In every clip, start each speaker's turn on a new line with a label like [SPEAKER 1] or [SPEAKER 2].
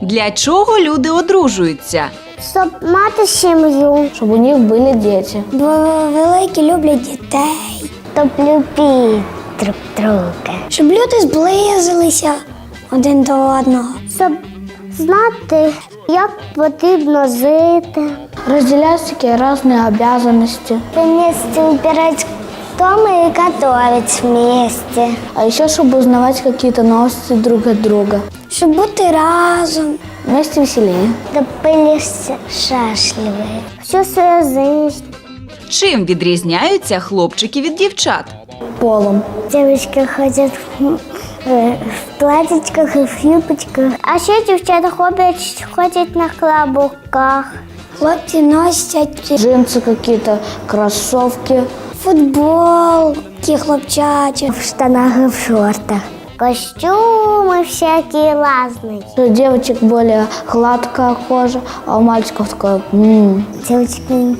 [SPEAKER 1] Для чого люди одружуються?
[SPEAKER 2] Щоб мати сім'ю.
[SPEAKER 3] Щоб у них були діти.
[SPEAKER 2] Бо великі люблять дітей. Щоб любити друг друга. Щоб люди зблизилися один до одного. Щоб знати, як потрібно жити.
[SPEAKER 3] Разделять всякие разные обязанности.
[SPEAKER 2] Вместе убирать дома и готовить вместе.
[SPEAKER 3] А еще, чтобы узнавать какие-то новости друг от друга.
[SPEAKER 2] Щоб бути разом.
[SPEAKER 3] Вместе веселее.
[SPEAKER 2] Були щасливі. Всю свою.
[SPEAKER 1] Чим відрізняються хлопчики від дівчат?
[SPEAKER 3] Полом.
[SPEAKER 2] Девочки ходять в, е, в платічках і в юбочках. А ще дівчата ходять, ходять на клабуках. Хлопці носять
[SPEAKER 3] Джинсы какие-то, кроссовки.
[SPEAKER 2] футбол, ті хлопчачі. В штанах і в шортах. Костюми всякие разные.
[SPEAKER 3] У девочек более гладкая кожа, а у мальчиков такое м
[SPEAKER 2] Девочки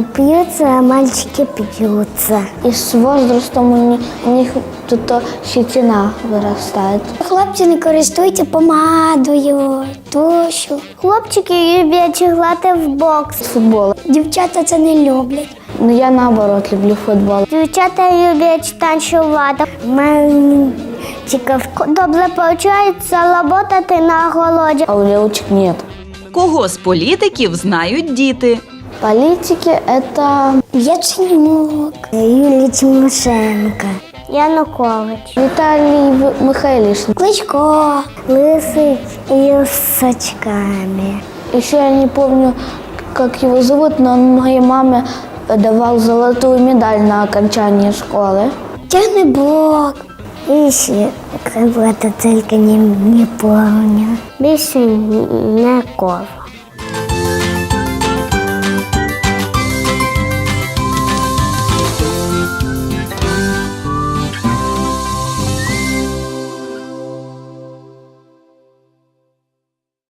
[SPEAKER 2] не пьются, а мальчики пьются.
[SPEAKER 3] И с возрастом у них, у них тут то щетина вырастает.
[SPEAKER 2] Хлопці не користуються помадою, тушу. Хлопчики люблять грати в бокс.
[SPEAKER 3] Футбол.
[SPEAKER 2] Дівчата це не люблять.
[SPEAKER 3] Но я наоборот люблю футбол.
[SPEAKER 2] Дівчата люблять танцювати. Мальчиків добре виходить роботати на городі.
[SPEAKER 3] А у девочек нет.
[SPEAKER 1] Кого з політиків знають діти?
[SPEAKER 3] Политики это
[SPEAKER 2] Ячнюк. Юлія Тимошенко. Янукович.
[SPEAKER 3] Виталий В- Михайлович.
[SPEAKER 2] Кличко. Лисий і з очками.
[SPEAKER 3] Еще я не помню, как его зовут, но он моей маме давал золотую медаль на окончании школы.
[SPEAKER 2] Тягнебок. Еще как бы это только не, не помню. Більше не ков.